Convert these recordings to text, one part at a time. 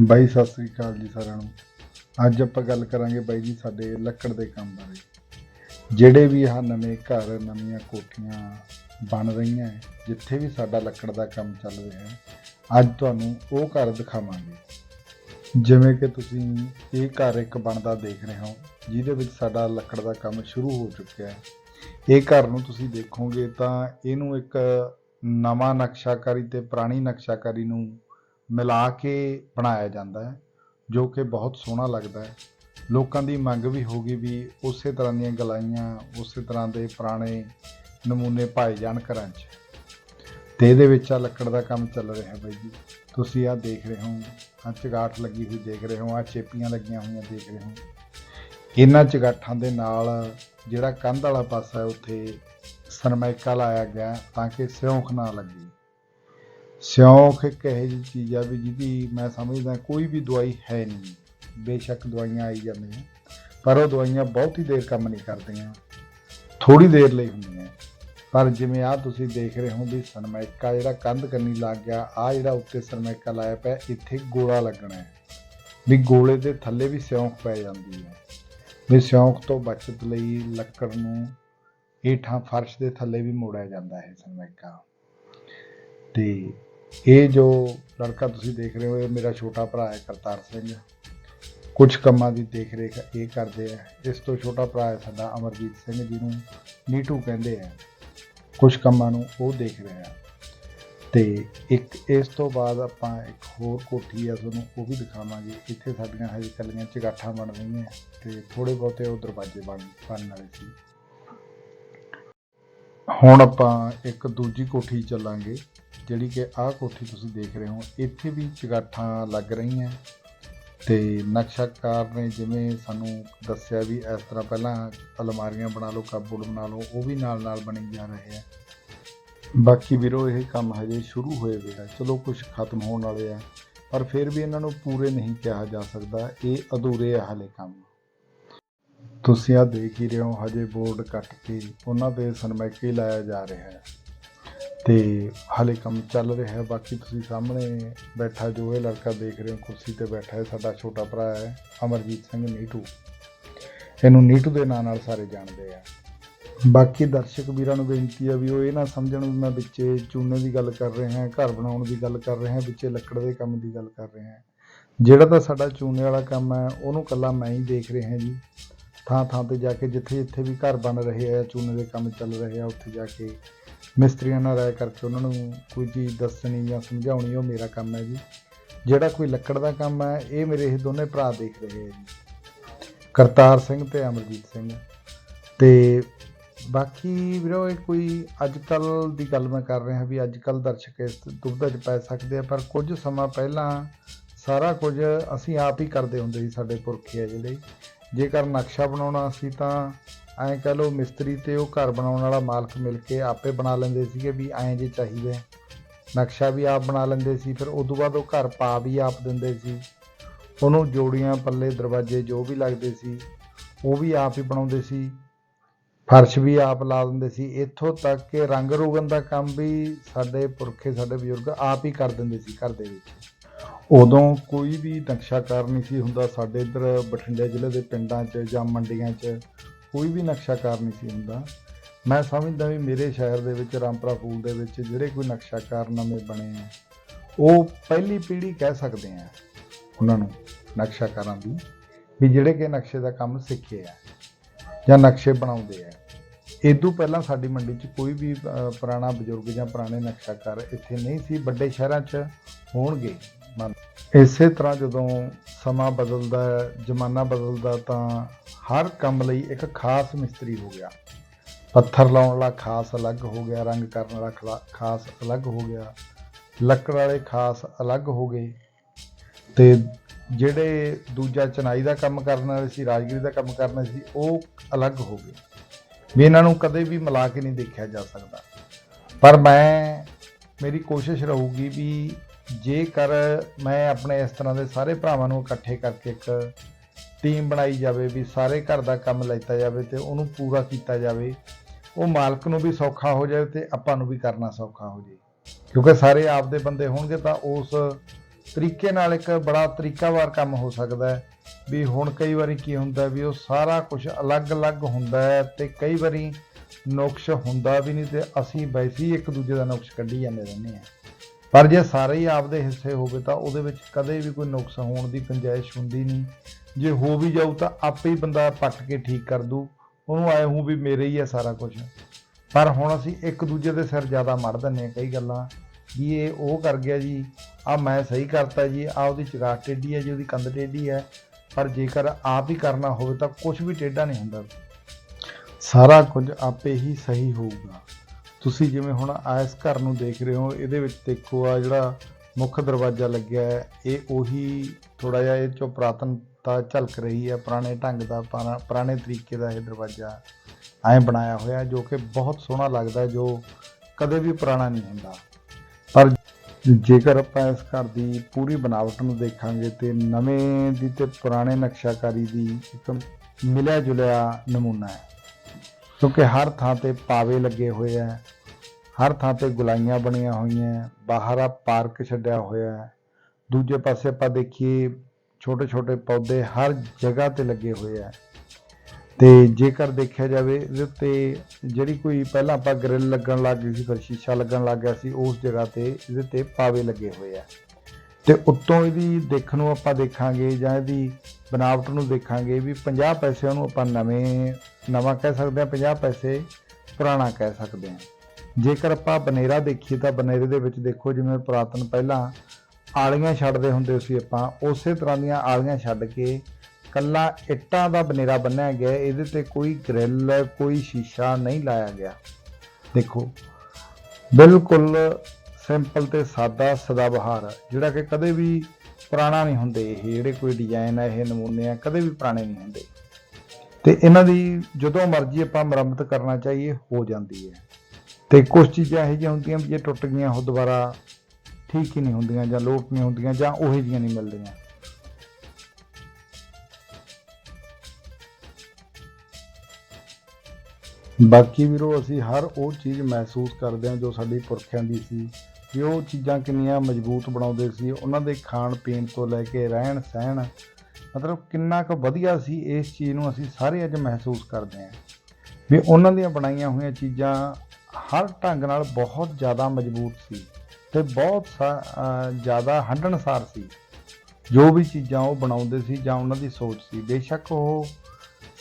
ਬਾਈ, ਸਤਿ ਸ੍ਰੀ ਅਕਾਲ ਜੀ ਸਾਰਿਆਂ ਨੂੰ। ਅੱਜ ਆਪਾਂ ਗੱਲ ਕਰਾਂਗੇ ਬਾਈ ਜੀ ਸਾਡੇ ਲੱਕੜ ਦੇ ਕੰਮ ਬਾਰੇ। ਜਿਹੜੇ ਵੀ ਆਹ ਨਵੇਂ ਘਰ, ਨਵੀਆਂ ਕੋਠੀਆਂ ਬਣ ਰਹੀਆਂ ਜਿੱਥੇ ਵੀ ਸਾਡਾ ਲੱਕੜ ਦਾ ਕੰਮ ਚੱਲ ਰਿਹਾ ਹੈ, ਅੱਜ ਤੁਹਾਨੂੰ ਉਹ ਘਰ ਦਿਖਾਵਾਂਗੇ। ਜਿਵੇਂ ਕਿ ਤੁਸੀਂ ਇਹ ਘਰ ਇੱਕ ਬਣਦਾ ਦੇਖ ਰਹੇ ਹੋ, ਜਿਹਦੇ ਵਿੱਚ ਸਾਡਾ ਲੱਕੜ ਦਾ ਕੰਮ ਸ਼ੁਰੂ ਹੋ ਚੁੱਕਿਆ ਹੈ। ਇਹ ਘਰ ਨੂੰ ਤੁਸੀਂ ਦੇਖੋਗੇ ਤਾਂ ਇਹਨੂੰ ਇੱਕ ਨਵਾਂ ਨਕਸ਼ਾਕਾਰੀ ਤੇ ਪੁਰਾਣੀ ਨਕਸ਼ਾਕਾਰੀ ਨੂੰ ਮਿਲਾ ਕੇ ਬਣਾਇਆ ਜਾਂਦਾ ਹੈ, ਜੋ ਕਿ ਬਹੁਤ ਸੋਹਣਾ ਲੱਗਦਾ ਹੈ। ਲੋਕਾਂ ਦੀ ਮੰਗ ਵੀ ਹੋ ਗਈ ਵੀ ਉਸੇ ਤਰ੍ਹਾਂ ਦੀਆਂ ਗਲਾਈਆਂ, ਉਸੇ ਤਰ੍ਹਾਂ ਦੇ ਪੁਰਾਣੇ ਨਮੂਨੇ ਪਾਏ ਜਾਣ ਘਰਾਂ 'ਚ। ਤੇ ਇਹਦੇ ਵਿੱਚ ਆ ਲੱਕੜ ਦਾ ਕੰਮ ਚੱਲ ਰਿਹਾ ਬਾਈ ਜੀ। ਤੁਸੀਂ ਆ ਦੇਖ ਰਹੇ ਹੋ ਆ ਚਗਾਠ ਲੱਗੀ ਹੋਈ ਦੇਖ ਰਹੇ ਹੋ ਆ ਚੇਪੀਆਂ ਲੱਗੀਆਂ ਹੋਈਆਂ ਦੇਖ ਰਹੇ ਹੋ। ਇਹਨਾਂ ਚਗਾਠਾਂ ਦੇ ਨਾਲ ਜਿਹੜਾ ਕੰਧ ਵਾਲਾ ਪਾਸਾ ਹੈ, ਉੱਥੇ ਸਰਮਾਇਕਾ ਲਾਇਆ ਗਿਆ ਤਾਂ ਕਿ ਸਿਉਂਖ ਨਾ ਲੱਗੇ। ਸਿਉਂਖ ਇੱਕ ਇਹੋ ਜਿਹੀ ਚੀਜ਼ ਆ ਵੀ ਜਿਹਦੀ ਮੈਂ ਸਮਝਦਾ ਕੋਈ ਵੀ ਦਵਾਈ ਹੈ ਨਹੀਂ। ਬੇਸ਼ੱਕ ਦਵਾਈਆਂ ਆਈ ਜਾਂਦੀਆਂ, ਪਰ ਉਹ ਦਵਾਈਆਂ ਬਹੁਤ ਹੀ ਦੇਰ ਕੰਮ ਨਹੀਂ ਕਰਦੀਆਂ। ਥੋੜੀ ਦੇਰ ਲਈ ਹੁੰਦੀਆਂ। ਪਰ ਜਿਵੇਂ ਆ ਤੁਸੀਂ ਦੇਖ ਰਹੇ ਹੋ ਵੀ ਸਰਮੈਕਾ ਜਿਹੜਾ ਕੰਧ ਕਰਨੀ ਲੱਗ ਗਿਆ ਆ ਜਿਹੜਾ ਉੱਤੇ ਸਰਮੈਕਾ ਲਾਇਆ ਪਿਆ, ਇੱਥੇ ਗੋਲਾ ਲੱਗਣਾ ਹੈ। ਵੀ ਗੋਲੇ ਦੇ ਥੱਲੇ ਵੀ ਸਿਉਂਖ ਪੈ ਜਾਂਦੀ ਹੈ। ਵੀ ਸਿਉਂਖ ਤੋਂ ਬਚਤ ਲਈ ਲੱਕੜ ਨੂੰ ਹੇਠਾਂ ਫਰਸ਼ ਦੇ ਥੱਲੇ ਵੀ ਮੋੜਿਆ ਜਾਂਦਾ ਹੈ ਸਰਮੈਕਾ ਤੇ ਇਹ ਜੋ ਲੜਕਾ ਤੁਸੀਂ ਦੇਖ ਰਹੇ ਹੋ, ਇਹ ਮੇਰਾ ਛੋਟਾ ਭਰਾ ਹੈ, ਕਰਤਾਰ ਸਿੰਘ। ਕੁਝ ਕੰਮਾਂ ਦੀ ਦੇਖ ਰੇਖ ਇਹ ਕਰਦੇ ਆ। ਇਸ ਤੋਂ ਛੋਟਾ ਭਰਾ ਹੈ ਸਾਡਾ ਅਮਰਜੀਤ ਸਿੰਘ, ਜਿਹਨੂੰ ਨੀਟੂ ਕਹਿੰਦੇ ਆ। ਕੁਝ ਕੰਮਾਂ ਨੂੰ ਉਹ ਦੇਖ ਰਿਹਾ। ਤੇ ਇੱਕ ਇਸ ਤੋਂ ਬਾਅਦ ਆਪਾਂ ਇੱਕ ਹੋਰ ਕੋਠੀ ਆ, ਤੁਹਾਨੂੰ ਉਹ ਵੀ ਦਿਖਾਵਾਂਗੇ। ਇੱਥੇ ਸਾਡੀਆਂ ਹਜੇ ਕੱਲੀਆਂ ਚਗਾਠਾਂ ਬਣ ਰਹੀਆਂ, ਤੇ ਥੋੜੇ ਬਹੁਤੇ ਉਹ ਦਰਵਾਜ਼ੇ ਬਣ, ਬਣਨ ਵਾਲੇ ਸੀ। ਹੁਣ ਆਪਾਂ ਇੱਕ ਦੂਜੀ ਕੋਠੀ ਚੱਲਾਂਗੇ, ਜਿਹੜੀ ਕਿ ਆਹ ਕੋਠੀ ਤੁਸੀਂ ਦੇਖ ਰਹੇ ਹੋ। ਇੱਥੇ ਵੀ ਚਗਾਠਾਂ ਲੱਗ ਰਹੀਆਂ। ਤੇ ਨਕਸ਼ਾਕਾਰ ਨੇ ਜਿਵੇਂ ਸਾਨੂੰ ਦੱਸਿਆ ਵੀ ਇਸ ਤਰ੍ਹਾਂ ਪਹਿਲਾਂ ਅਲਮਾਰੀਆਂ ਬਣਾ ਲਓ ਕਬੋਰਡ ਬਣਾ ਲਓ, ਉਹ ਵੀ ਨਾਲ ਨਾਲ ਬਣੀ ਜਾ ਰਹੇ ਆ। ਬਾਕੀ ਵੀਰੋ, ਇਹ ਕੰਮ ਹਜੇ ਸ਼ੁਰੂ ਹੋਏ ਵੇ ਆ। ਚਲੋ ਕੁਝ ਖਤਮ ਹੋਣ ਵਾਲੇ ਆ, ਪਰ ਫਿਰ ਵੀ ਇਹਨਾਂ ਨੂੰ ਪੂਰੇ ਨਹੀਂ ਕਿਹਾ ਜਾ ਸਕਦਾ। ਇਹ ਅਧੂਰੇ ਆ ਹਲੇ ਕੰਮ। ਤੁਸੀਂ ਆ ਦੇਖ ਹੀ ਰਹੇ ਹੋ, ਹਜੇ ਬੋਰਡ ਕੱਟ ਕੇ ਉਹਨਾਂ ਤੇ ਸਨਮਾਈਕੇ ਲਾਇਆ ਜਾ ਰਿਹਾ ਹੈ। ਤੇ ਹਾਲੇ ਕੰਮ ਚੱਲ ਰਿਹਾ ਹੈ, ਬਾਕੀ ਤੁਸੀਂ ਸਾਹਮਣੇ ਬੈਠਾ ਜੋ ਇਹ ਲੜਕਾ ਦੇਖ ਰਹੇ ਹੋ, ਕੁਰਸੀ ਤੇ ਬੈਠਾ ਹੈ, ਸਾਡਾ ਛੋਟਾ ਭਰਾ ਹੈ, ਅਮਰਜੀਤ ਸਿੰਘ ਨੀਟੂ। ਇਹਨੂੰ ਨੀਟੂ ਦੇ ਨਾਂ ਨਾਲ ਸਾਰੇ ਜਾਣਦੇ ਆ। ਬਾਕੀ ਦਰਸ਼ਕ ਵੀਰਾਂ ਨੂੰ ਬੇਨਤੀ ਆ ਵੀ ਉਹ ਇਹ ਨਾ ਸਮਝਣ ਵੀ ਮੈਂ ਵਿੱਚੇ ਚੂਨੇ ਦੀ ਗੱਲ ਕਰ ਰਿਹਾ ਹਾਂ, ਘਰ ਬਣਾਉਣ ਦੀ ਗੱਲ ਕਰ ਰਿਹਾ ਹਾਂ, ਵਿੱਚੇ ਲੱਕੜ ਦੇ ਕੰਮ ਦੀ ਗੱਲ ਕਰ ਰਿਹਾ ਹਾਂ। ਜਿਹੜਾ ਤਾਂ ਸਾਡਾ ਚੂਨੇ ਵਾਲਾ ਕੰਮ ਹੈ, ਉਹਨੂੰ ਕੱਲਾ ਮੈਂ ਹੀ ਦੇਖ ਰਿਹਾ ਜੀ। ਥਾਂ ਥਾਂ ਤੇ ਜਾ ਕੇ ਜਿੱਥੇ ਜਿੱਥੇ ਵੀ ਘਰ ਬਣ ਰਹੇ ਆ, ਚੂਨੇ ਦੇ ਕੰਮ ਚੱਲ ਰਹੇ ਆ, ਉੱਥੇ ਜਾ ਕੇ ਮਿਸਤਰੀਆਂ ਨਾਲ ਰਾਏ ਕਰਕੇ ਉਹਨਾਂ ਨੂੰ ਕੋਈ ਚੀਜ਼ ਦੱਸਣੀ ਜਾਂ ਸਮਝਾਉਣੀ, ਉਹ ਮੇਰਾ ਕੰਮ ਹੈ ਜੀ। ਜਿਹੜਾ ਕੋਈ ਲੱਕੜ ਦਾ ਕੰਮ ਹੈ, ਇਹ ਮੇਰੇ ਇਹ ਦੋਨੇ ਭਰਾ ਦੇਖ ਰਹੇ ਆ ਜੀ। ਕਰਤਾਰ ਸਿੰਘ ਤੇ ਅਮਰਜੀਤ ਸਿੰਘ। ਤੇ ਬਾਕੀ ਵੀਰੋ, ਇਹ ਕੋਈ ਅੱਜ ਕੱਲ ਦੀ ਗੱਲ ਮੈਂ ਕਰ ਰਿਹਾ ਵੀ ਅੱਜ ਕੱਲ ਦਰਸ਼ਕ ਇਸ ਦੁਬਧਾ 'ਚ ਪੈ ਸਕਦੇ ਆ, ਪਰ ਕੁਝ ਸਮਾਂ ਪਹਿਲਾਂ ਸਾਰਾ ਕੁਝ ਅਸੀਂ ਆਪ ਹੀ ਕਰਦੇ ਹੁੰਦੇ ਸੀ ਸਾਡੇ ਪੁਰਖੇ ਆ ਜਿਹੜੇ। ਜੇਕਰ ਨਕਸ਼ਾ ਬਣਾਉਣਾ ਸੀ ਤਾਂ ਐਂ ਕਹ ਲਓ ਮਿਸਤਰੀ ਤੇ ਉਹ ਘਰ ਬਣਾਉਣ ਵਾਲਾ ਮਾਲਕ ਮਿਲ ਕੇ ਆਪੇ ਬਣਾ ਲੈਂਦੇ ਸੀਗੇ ਵੀ ਐਂ ਜੇ ਚਾਹੀਦਾ ਨਕਸ਼ਾ ਵੀ ਆਪ ਬਣਾ ਲੈਂਦੇ ਸੀ, ਫਿਰ ਉਸ ਤੋਂ ਬਾਅਦ ਉਹ ਘਰ ਪਾ ਵੀ ਆਪ ਦਿੰਦੇ ਸੀ। ਉਹਨੂੰ ਜੋੜੀਆਂ, ਪੱਲੇ, ਦਰਵਾਜ਼ੇ ਜੋ ਵੀ ਲੱਗਦੇ ਸੀ, ਉਹ ਵੀ ਆਪ ਹੀ ਬਣਾਉਂਦੇ ਸੀ। ਫਰਸ਼ ਵੀ ਆਪ ਲਾ ਦਿੰਦੇ ਸੀ। ਇੱਥੋਂ ਤੱਕ ਕਿ ਰੰਗ ਰੋਗਨ ਦਾ ਕੰਮ ਵੀ ਸਾਡੇ ਪੁਰਖੇ, ਸਾਡੇ ਬਜ਼ੁਰਗ ਆਪ ਹੀ ਕਰ ਦਿੰਦੇ ਸੀ ਘਰ ਦੇ ਵਿੱਚ। ਉਦੋਂ ਕੋਈ ਵੀ ਨਕਸ਼ਾਕਾਰ ਨਹੀਂ ਸੀ ਹੁੰਦਾ, ਸਾਡੇ ਇੱਧਰ ਬਠਿੰਡੇ ਜ਼ਿਲ੍ਹੇ ਦੇ ਪਿੰਡਾਂ 'ਚ ਜਾਂ ਮੰਡੀਆਂ 'ਚ ਕੋਈ ਵੀ ਨਕਸ਼ਾਕਾਰ ਨਹੀਂ ਸੀ ਹੁੰਦਾ। ਮੈਂ ਸਮਝਦਾ ਵੀ ਮੇਰੇ ਸ਼ਹਿਰ ਦੇ ਵਿੱਚ, ਰਾਮਪੁਰਾ ਫੂਲ ਦੇ ਵਿੱਚ ਜਿਹੜੇ ਕੋਈ ਨਕਸ਼ਾਕਾਰ ਨਵੇਂ ਬਣੇ ਆ, ਉਹ ਪਹਿਲੀ ਪੀੜ੍ਹੀ ਕਹਿ ਸਕਦੇ ਆ ਉਹਨਾਂ ਨੂੰ ਨਕਸ਼ਾਕਾਰਾਂ ਦੀ, ਵੀ ਜਿਹੜੇ ਕਿ ਨਕਸ਼ੇ ਦਾ ਕੰਮ ਸਿੱਖੇ ਆ ਜਾਂ ਨਕਸ਼ੇ ਬਣਾਉਂਦੇ ਆ। ਇਦੋਂ ਪਹਿਲਾਂ ਸਾਡੀ ਮੰਡੀ 'ਚ ਕੋਈ ਵੀ ਪੁਰਾਣਾ ਬਜ਼ੁਰਗ ਜਾਂ ਪੁਰਾਣੇ ਨਕਸ਼ਾਕਾਰ ਇੱਥੇ ਨਹੀਂ ਸੀ, ਵੱਡੇ ਸ਼ਹਿਰਾਂ 'ਚ ਹੋਣਗੇ। ਮੰਨ। ਇਸੇ ਤਰ੍ਹਾਂ ਜਦੋਂ ਸਮਾਂ ਬਦਲਦਾ ਹੈ, ਜ਼ਮਾਨਾ ਬਦਲਦਾ, ਤਾਂ ਹਰ ਕੰਮ ਲਈ ਇੱਕ ਖਾਸ ਮਿਸਤਰੀ ਹੋ ਗਿਆ। ਪੱਥਰ ਲਾਉਣ ਵਾਲਾ ਖਾਸ ਅਲੱਗ ਹੋ ਗਿਆ, ਰੰਗ ਕਰਨ ਵਾਲਾ ਖਲਾ- ਖਾਸ ਅਲੱਗ ਹੋ ਗਿਆ, ਲੱਕੜ ਵਾਲੇ ਖਾਸ ਅਲੱਗ ਹੋ ਗਏ। ਤੇ ਜਿਹੜੇ ਦੂਜਾ ਚਨਾਈ ਦਾ ਕੰਮ ਕਰਨ ਵਾਲੇ ਸੀ, ਰਾਜਗੀਰੀ ਦਾ ਕੰਮ ਕਰਨ ਵਾਲੇ ਸੀ, ਉਹ ਅਲੱਗ ਹੋ ਗਏ। ਵੀ ਇਹਨਾਂ ਨੂੰ ਕਦੇ ਵੀ ਮਿਲਾ ਕੇ ਨਹੀਂ ਦੇਖਿਆ ਜਾ ਸਕਦਾ। ਪਰ ਮੈਂ, ਮੇਰੀ ਕੋਸ਼ਿਸ਼ ਰਹੂਗੀ ਵੀ ਜੇਕਰ ਮੈਂ ਆਪਣੇ ਇਸ ਤਰ੍ਹਾਂ ਦੇ ਸਾਰੇ ਭਰਾਵਾਂ ਨੂੰ ਇਕੱਠੇ ਕਰਕੇ ਇੱਕ ਟੀਮ ਬਣਾਈ ਜਾਵੇ, ਵੀ ਸਾਰੇ ਘਰ ਦਾ ਕੰਮ ਲੈਤਾ ਜਾਵੇ ਤੇ ਉਹਨੂੰ ਪੂਰਾ ਕੀਤਾ ਜਾਵੇ, ਉਹ ਮਾਲਕ ਨੂੰ ਵੀ ਸੌਖਾ ਹੋ ਜਾਵੇ ਤੇ ਆਪਾਂ ਨੂੰ ਵੀ ਕਰਨਾ ਸੌਖਾ ਹੋ ਜਾਵੇ। ਕਿਉਂਕਿ ਸਾਰੇ ਆਪਦੇ ਬੰਦੇ ਹੋਣਗੇ ਤਾਂ ਉਸ ਤਰੀਕੇ ਨਾਲ ਇੱਕ ਬੜਾ ਤਰੀਕਾਵਾਰ ਕੰਮ ਹੋ ਸਕਦਾ ਹੈ। ਵੀ ਹੁਣ ਕਈ ਵਾਰੀ ਕੀ ਹੁੰਦਾ ਵੀ ਉਹ ਸਾਰਾ ਕੁਝ ਅਲੱਗ-ਅਲੱਗ ਹੁੰਦਾ ਹੈ ਤੇ ਕਈ ਵਾਰੀ ਨੁਕਸ ਹੁੰਦਾ ਵੀ ਨਹੀਂ ਤੇ ਅਸੀਂ ਵੈਸੇ ਹੀ ਇੱਕ ਦੂਜੇ ਦਾ ਨੁਕਸ ਕੱਢੀ ਜਾਂਦੇ ਰਹਿੰਦੇ ਆ ਪਰ ਜੇ ਸਾਰੇ ਹੀ ਆਪਦੇ ਹਿੱਸੇ ਹੋਵੇ ਤਾਂ ਉਹਦੇ ਵਿੱਚ ਕਦੇ ਵੀ ਕੋਈ ਨੁਕਸ ਹੋਣ ਦੀ ਗੁੰਜਾਇਸ਼ ਹੁੰਦੀ ਨਹੀਂ। ਜੇ ਹੋ ਵੀ ਜਾਊ ਤਾਂ ਆਪੇ ਹੀ ਬੰਦਾ ਪੱਟ ਕੇ ਠੀਕ ਕਰ ਦੂ। ਉਹਨੂੰ ਆਏ ਹੂੰ ਵੀ ਮੇਰੇ ਹੀ ਹੈ ਸਾਰਾ ਕੁਝ ਪਰ ਹੁਣ ਅਸੀਂ ਇੱਕ ਦੂਜੇ ਦੇ ਸਿਰ ਜ਼ਿਆਦਾ ਮੜ ਦਿੰਦੇ ਹਾਂ ਕਈ ਗੱਲਾਂ। ਵੀ ਇਹ ਉਹ ਕਰ ਗਿਆ ਜੀ ਆ ਮੈਂ ਸਹੀ ਕਰਤਾ ਜੀ ਆ ਉਹਦੀ ਚਗਾਟ ਟੇਢੀ ਹੈ ਜੀ, ਉਹਦੀ ਕੰਧ ਟੇਢੀ ਹੈ। ਪਰ ਜੇਕਰ ਆਪ ਹੀ ਕਰਨਾ ਹੋਵੇ ਤਾਂ ਕੁਝ ਵੀ ਟੇਢਾ ਨਹੀਂ ਹੁੰਦਾ। ਸਾਰਾ ਕੁਝ ਆਪੇ ਹੀ ਸਹੀ ਹੋਊਗਾ। ਤੁਸੀਂ ਜਿਵੇਂ ਹੁਣ ਇਸ ਘਰ ਨੂੰ ਦੇਖ ਰਹੇ ਹੋ, ਇਹਦੇ ਵਿੱਚ ਦੇਖੋ ਆ ਜਿਹੜਾ ਮੁੱਖ ਦਰਵਾਜ਼ਾ ਲੱਗਿਆ ਹੈ, ਇਹ ਉਹੀ ਥੋੜਾ ਜਿਹਾ ਇਹ ਚੋਂ ਪੁਰਾਤਨਤਾ ਝਲਕ ਰਹੀ ਹੈ, ਪੁਰਾਣੇ ਢੰਗ ਦਾ ਪੁਰਾ- ਪੁਰਾਣੇ ਤਰੀਕੇ ਦਾ ਇਹ ਦਰਵਾਜ਼ਾ ਐਂ ਬਣਾਇਆ ਹੋਇਆ ਜੋ ਕਿ ਬਹੁਤ ਸੋਹਣਾ ਲੱਗਦਾ ਜੋ ਕਦੇ ਵੀ ਪੁਰਾਣਾ ਨਹੀਂ ਹੁੰਦਾ। ਪਰ ਜੇਕਰ ਆਪਾਂ ਇਸ ਘਰ ਦੀ ਪੂਰੀ ਬਣਾਵਟ ਨੂੰ ਦੇਖਾਂਗੇ, ਤੇ ਨਵੇਂ ਦੀ ਤੇ ਪੁਰਾਣੇ ਨਕਸ਼ਾਕਾਰੀ ਦੀ ਇੱਕ ਮਿਲਿਆ ਜੁਲਿਆ ਨਮੂਨਾ ਹੈ। ਕਿਉਂਕਿ ਹਰ ਥਾਂ ਤੇ ਪਾਵੇ ਲੱਗੇ ਹੋਏ ਆ ਹਰ ਥਾਂ ਤੇ ਗੁਲਾਈਆਂ ਬਣੀਆਂ ਹੋਈਆਂ ਹੈ, ਬਾਹਰ ਆ ਪਾਰਕ ਛੱਡਿਆ ਹੋਇਆ ਹੈ। ਦੂਜੇ ਪਾਸੇ ਆਪਾਂ ਦੇਖੀਏ ਛੋਟੇ ਛੋਟੇ ਪੌਦੇ ਹਰ ਜਗ੍ਹਾ ਤੇ ਲੱਗੇ ਹੋਏ ਆ। ਤੇ ਜੇਕਰ ਦੇਖਿਆ ਜਾਵੇ ਇਹਦੇ 'ਤੇ ਜਿਹੜੀ ਕੋਈ ਪਹਿਲਾਂ ਆਪਾਂ ਗ੍ਰਿਲ ਲੱਗਣ ਲੱਗ ਗਈ ਸੀ ਫਿਰ ਸ਼ੀਸ਼ਾ ਲੱਗਣ ਲੱਗ ਗਿਆ ਸੀ ਉਸ ਜਗ੍ਹਾ ਤੇ ਇਹਦੇ ਤੇ ਪਾਵੇ ਲੱਗੇ ਹੋਏ ਆ। ਤੇ ਉੱਤੋਂ ਇਹਦੀ ਦੇਖਣ ਨੂੰ ਆਪਾਂ ਦੇਖਾਂਗੇ ਜਾਂ ਇਹਦੀ ਬਣਾਵਟ ਨੂੰ ਦੇਖਾਂਗੇ ਵੀ 50 ਪੈਸੇ ਉਹਨੂੰ ਆਪਾਂ ਨਵੇਂ, ਨਵਾਂ ਕਹਿ ਸਕਦੇ ਹਾਂ 50 ਪੈਸੇ ਪੁਰਾਣਾ ਕਹਿ ਸਕਦੇ ਹਾਂ। ਜੇਕਰ ਆਪਾਂ ਬਨੇਰਾ ਦੇਖੀਏ ਤਾਂ ਬਨੇਰੇ ਦੇ ਵਿੱਚ ਦੇਖੋ ਜਿਵੇਂ ਪੁਰਾਤਨ ਪਹਿਲਾਂ ਆਲੀਆਂ ਛੱਡਦੇ ਹੁੰਦੇ ਸੀ ਆਪਾਂ, ਉਸੇ ਤਰ੍ਹਾਂ ਦੀਆਂ ਆਲੀਆਂ ਛੱਡ ਕੇ ਕੱਲਾ ਇੱਟਾਂ ਦਾ ਬਨੇਰਾ ਬੰਨਿਆ ਗਿਆ, ਇਹਦੇ ਤੇ ਕੋਈ ਗ੍ਰਿਲ, ਕੋਈ ਸ਼ੀਸ਼ਾ ਨਹੀਂ ਲਾਇਆ ਗਿਆ। ਦੇਖੋ, ਬਿਲਕੁਲ ਸਿੰਪਲ ਤੇ ਸਾਦਾ ਸਦਾਬਹਾਰ ਜਿਹੜਾ ਕਿ ਕਦੇ ਵੀ ਪੁਰਾਣਾ ਨਹੀਂ ਹੁੰਦੇ ਇਹ, ਜਿਹੜੇ ਕੋਈ ਡਿਜ਼ਾਈਨ ਆ, ਇਹ ਨਮੂਨੇ ਆ, ਕਦੇ ਵੀ ਪੁਰਾਣੇ ਨਹੀਂ ਹੁੰਦੇ। ਤੇ ਇਹਨਾਂ ਦੀ ਜਦੋਂ ਮਰਜ਼ੀ ਆਪਾਂ ਮੁਰੰਮਤ ਕਰਨਾ ਚਾਹੀਏ, ਹੋ ਜਾਂਦੀ ਹੈ। ਤੇ ਕੁਝ ਚੀਜ਼ਾਂ ਇਹੋ ਜਿਹੀਆਂ ਹੁੰਦੀਆਂ ਵੀ ਜੇ ਟੁੱਟ ਗਈਆਂ, ਉਹ ਦੁਬਾਰਾ ਠੀਕ ਹੀ ਨਹੀਂ ਹੁੰਦੀਆਂ ਜਾਂ ਲੋਟ ਨਹੀਂ ਹੁੰਦੀਆਂ ਜਾਂ ਉਹੋ ਜਿਹੀਆਂ ਨਹੀਂ ਮਿਲਦੀਆਂ। ਬਾਕੀ ਵੀਰੋ, ਅਸੀਂ ਹਰ ਉਹ ਚੀਜ਼ ਮਹਿਸੂਸ ਕਰਦੇ ਹਾਂ ਜੋ ਸਾਡੀ ਪੁਰਖਿਆਂ ਦੀ ਸੀ। ਵੀ ਉਹ ਚੀਜ਼ਾਂ ਕਿੰਨੀਆਂ ਮਜ਼ਬੂਤ ਬਣਾਉਂਦੇ ਸੀ, ਉਹਨਾਂ ਦੇ ਖਾਣ ਪੀਣ ਤੋਂ ਲੈ ਕੇ ਰਹਿਣ ਸਹਿਣ, ਮਤਲਬ ਕਿੰਨਾ ਕੁ ਵਧੀਆ ਸੀ, ਇਸ ਚੀਜ਼ ਨੂੰ ਅਸੀਂ ਸਾਰੇ ਅੱਜ ਮਹਿਸੂਸ ਕਰਦੇ ਹਾਂ। ਵੀ ਉਹਨਾਂ ਦੀਆਂ ਬਣਾਈਆਂ ਹੋਈਆਂ ਚੀਜ਼ਾਂ ਹਰ ਢੰਗ ਨਾਲ ਬਹੁਤ ਜ਼ਿਆਦਾ ਮਜ਼ਬੂਤ ਸੀ ਤੇ ਬਹੁਤ ਸਾ- ਜ਼ਿਆਦਾ ਹੰਢਣਸਾਰ ਸੀ। ਜੋ ਵੀ ਚੀਜ਼ਾਂ ਉਹ ਬਣਾਉਂਦੇ ਸੀ ਜਾਂ ਉਹਨਾਂ ਦੀ ਸੋਚ ਸੀ, ਬੇਸ਼ੱਕ ਉਹ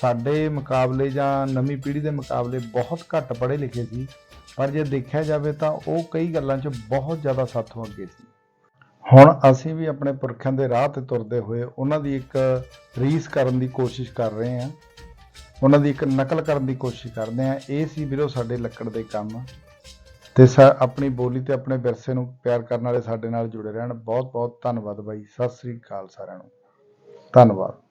ਸਾਡੇ ਮੁਕਾਬਲੇ ਜਾਂ ਨਵੀਂ ਪੀੜ੍ਹੀ ਦੇ ਮੁਕਾਬਲੇ ਬਹੁਤ ਘੱਟ ਪੜ੍ਹੇ ਲਿਖੇ ਸੀ। ਪਰ ਜੇ ਦੇਖਿਆ ਜਾਵੇ ਤਾਂ ਉਹ ਕਈ ਗੱਲਾਂ 'ਚ ਬਹੁਤ ਜ਼ਿਆਦਾ ਸਾਥੋਂ ਅੱਗੇ ਸੀ। ਹੁਣ ਅਸੀਂ ਵੀ ਆਪਣੇ ਪੁਰਖਿਆਂ ਦੇ ਰਾਹ ਤੇ ਤੁਰਦੇ ਹੋਏ ਉਹਨਾਂ ਦੀ ਇੱਕ ਰੀਸ ਕਰਨ ਦੀ ਕੋਸ਼ਿਸ਼ ਕਰ ਰਹੇ ਹਾਂ। ਉਹਨਾਂ ਦੀ ਇੱਕ ਨਕਲ ਕਰਨ ਦੀ ਕੋਸ਼ਿਸ਼ ਕਰਦੇ ਹਾਂ। ਇਹ ਸੀ ਵੀਰੋ ਸਾਡੇ ਲੱਕੜ ਦੇ ਕੰਮ। ਤੇ ਸਾ- ਆਪਣੀ ਬੋਲੀ ਤੇ ਆਪਣੇ ਵਿਰਸੇ ਨੂੰ ਪਿਆਰ ਕਰਨ ਵਾਲੇ ਸਾਡੇ ਨਾਲ ਜੁੜੇ ਰਹਿਣ। ਬਹੁਤ ਬਹੁਤ ਧੰਨਵਾਦ ਬਾਈ। ਸਤਿ ਸ੍ਰੀ ਅਕਾਲ ਸਾਰਿਆਂ ਨੂੰ। ਧੰਨਵਾਦ।